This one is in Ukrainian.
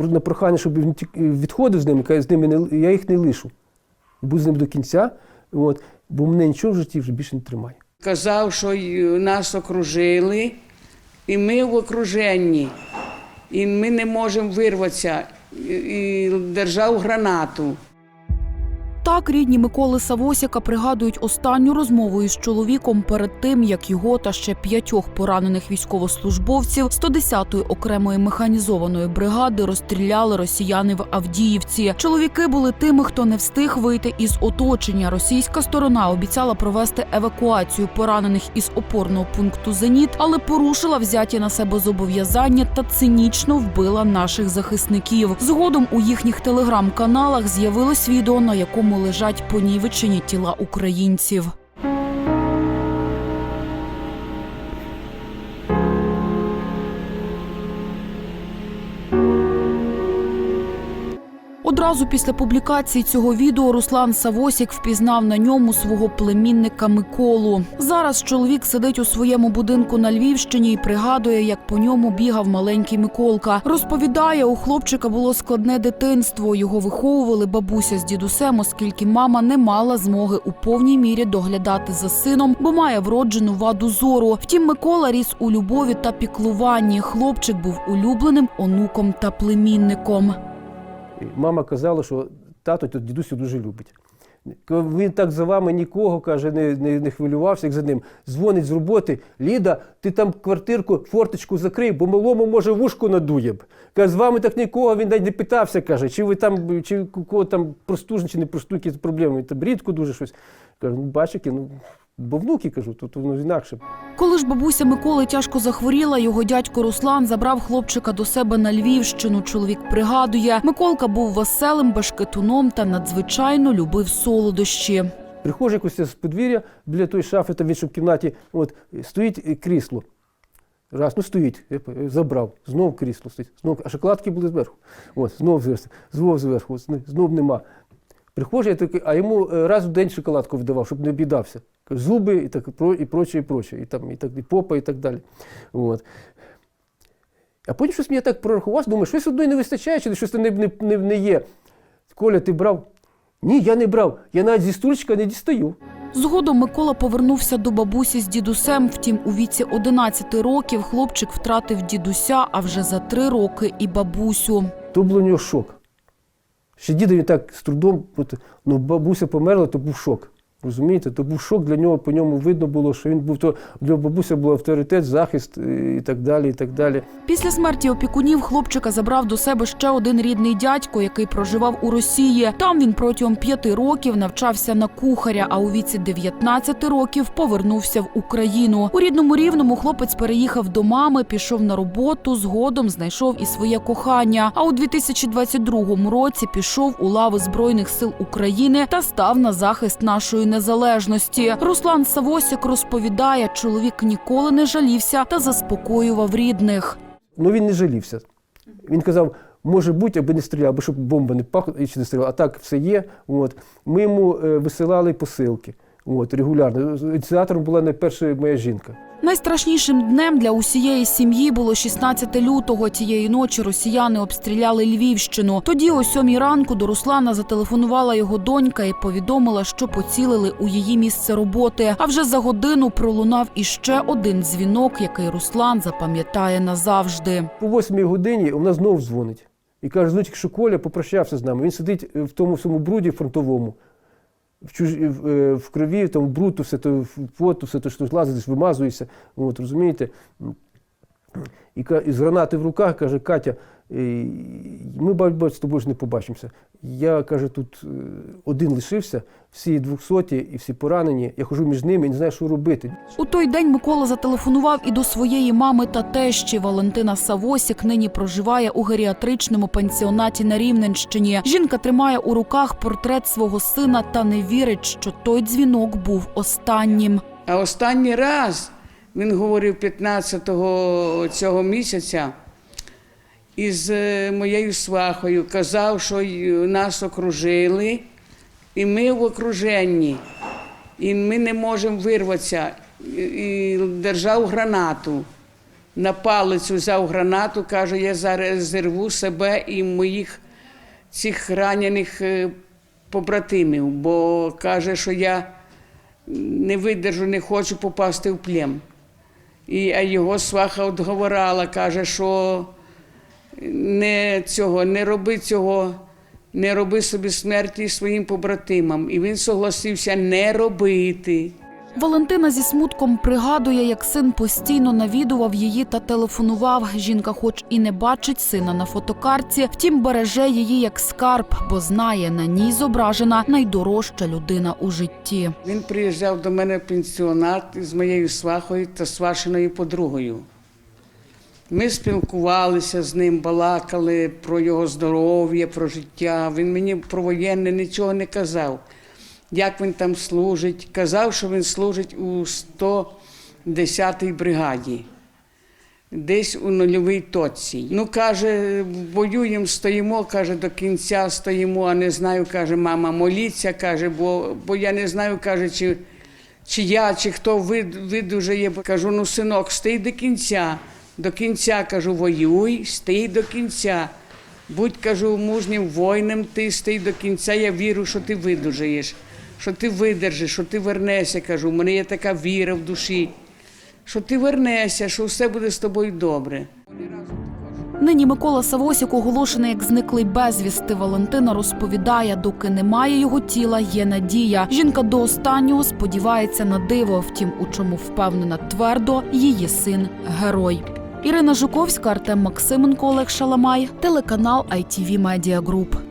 на прохання, щоб він відходив з ними, каже, з ними не, я їх не лишу. Буду з ним до кінця, от, бо мене нічого в житті вже більше не тримає. Казав, що нас окружили, і ми в окруженні, і ми не можемо вирватися, і держав гранату. Так рідні Миколи Савосяка пригадують останню розмову із чоловіком перед тим, як його та ще п'ятьох поранених військовослужбовців 110-ї окремої механізованої бригади розстріляли росіяни в Авдіївці. Чоловіки були тими, хто не встиг вийти із оточення. Російська сторона обіцяла провести евакуацію поранених із опорного пункту Зеніт, але порушила взяті на себе зобов'язання та цинічно вбила наших захисників. Згодом у їхніх телеграм-каналах з'явилось відео, на якому лежать понівечені тіла українців. Одразу після публікації цього відео Руслан Савосік впізнав на ньому свого племінника Миколу. Зараз чоловік сидить у своєму будинку на Львівщині і пригадує, як по ньому бігав маленький Миколка. Розповідає, у хлопчика було складне дитинство. Його виховували бабуся з дідусем, оскільки мама не мала змоги у повній мірі доглядати за сином, бо має вроджену ваду зору. Втім, Микола ріс у любові та піклуванні. Хлопчик був улюбленим онуком та племінником. Мама казала, що тато то дідуся дуже любить. Він так за вами нікого каже, не, не, не хвилювався, як за ним. Дзвонить з роботи. Ліда, ти там квартирку, форточку закрий, бо малому може вушку надує. б». Каже, з вами так нікого, він навіть не питався, каже, чи ви там, чи кого там простужні, чи не простужні якісь проблеми. Там рідко дуже щось. Каже, ну бач, які, ну, бо внуки кажу, тут воно інакше. Коли ж бабуся Миколи тяжко захворіла, його дядько Руслан забрав хлопчика до себе на Львівщину. Чоловік пригадує, Миколка був веселим башкетуном та надзвичайно любив солодощі. Приходжу якось з подвір'я біля тої шафи, там в іншій кімнаті, от, стоїть крісло. Раз, ну стоїть, я забрав, знов крісло стоїть, знов, а шоколадки були зверху. От, знов зверху, знов зверху, знов нема. Приходжу, я такий, а йому е, раз в день шоколадку видавав, щоб не обідався. Зуби і так, і проче, і проче, і, там, і, так, і попа, і так далі. От. А потім щось мені так прорахувався, думаю, щось одної не вистачає, чи щось не, не, не, не є. Коля, ти брав? Ні, я не брав. Я навіть зі стульчика не дістаю. Згодом Микола повернувся до бабусі з дідусем. Втім, у віці 11 років хлопчик втратив дідуся, а вже за три роки і бабусю. То був у нього шок. Ще діда він так з трудом, ну бабуся померла, то був шок. Розумієте, то був шок для нього, по ньому видно було, що він був то для бабуся був авторитет, захист е, і так далі. і так далі. Після смерті опікунів хлопчика забрав до себе ще один рідний дядько, який проживав у Росії. Там він протягом п'яти років навчався на кухаря, а у віці 19 років повернувся в Україну. У рідному рівному хлопець переїхав до мами, пішов на роботу. Згодом знайшов і своє кохання. А у 2022 році пішов у лави збройних сил України та став на захист нашої незалежності. Руслан Савосік розповідає, чоловік ніколи не жалівся та заспокоював рідних. Ну він не жалівся. Він казав, може бути, аби не стріляв, аби щоб бомба не пахла і чи не стріляла. А так все є. От. Ми йому е, висилали посилки. От, регулярно. Ініціатором була найперша моя жінка. Найстрашнішим днем для усієї сім'ї було 16 лютого. Тієї ночі росіяни обстріляли Львівщину. Тоді, о сьомій ранку, до Руслана зателефонувала його донька і повідомила, що поцілили у її місце роботи. А вже за годину пролунав іще один дзвінок, який Руслан запам'ятає назавжди. По восьмій годині вона знову дзвонить. І каже, що Коля попрощався з нами. Він сидить е, в тому всьому бруді фронтовому, в, чуж... в, е, крові, там, в бруту, все то в поту, все то, що злазить, вимазується. От, розумієте? І, з гранати в руках каже, Катя, е, ми бать, з тобою ж не побачимося. Я каже, тут е, один лишився, всі двохсоті і всі поранені. Я хожу між ними і не знаю, що робити. У той день Микола зателефонував і до своєї мами та тещі. Валентина Савосік нині проживає у геріатричному пансіонаті на Рівненщині. Жінка тримає у руках портрет свого сина та не вірить, що той дзвінок був останнім. А останній раз він говорив 15-го цього місяця із е, моєю свахою, казав, що нас окружили, і ми в окруженні, і ми не можемо вирватися, і держав гранату. на палицю взяв гранату, каже, я зараз зірву себе і моїх цих ранених е, побратимів, бо каже, що я не видержу, не хочу попасти в плен. І а його сваха отговорала, каже, що не цього, не роби цього, не роби собі смерті своїм побратимам. І він согласився не робити. Валентина зі смутком пригадує, як син постійно навідував її та телефонував. Жінка, хоч і не бачить сина на фотокартці, втім береже її як скарб, бо знає, на ній зображена найдорожча людина у житті. Він приїжджав до мене в пенсіонат з моєю свахою та свашеною подругою. Ми спілкувалися з ним, балакали про його здоров'я, про життя. Він мені про воєнне нічого не казав. Як він там служить. Казав, що він служить у 110-й бригаді, десь у нульовій точці. Ну, каже, воюємо, стоїмо, каже, до кінця стоїмо, а не знаю, каже, мама, моліться, каже, бо, бо я не знаю, каже, чи, чи я, чи хто видужає. Кажу, ну, синок, стій до кінця. До кінця, кажу, воюй, стій до кінця. Будь, кажу, мужнім воїном, ти стій до кінця, я вірю, що ти видужаєш, що ти видержиш, що ти вернешся, кажу. У мене є така віра в душі, що ти вернешся, що все буде з тобою добре. Нині Микола Савосік оголошений як зниклий безвісти. Валентина розповідає, доки немає його тіла, є надія. Жінка до останнього сподівається на диво. Втім, у чому впевнена твердо, її син герой. Ірина Жуковська, Артем Максименко, Олег Шаламай, телеканал ITV Media Group.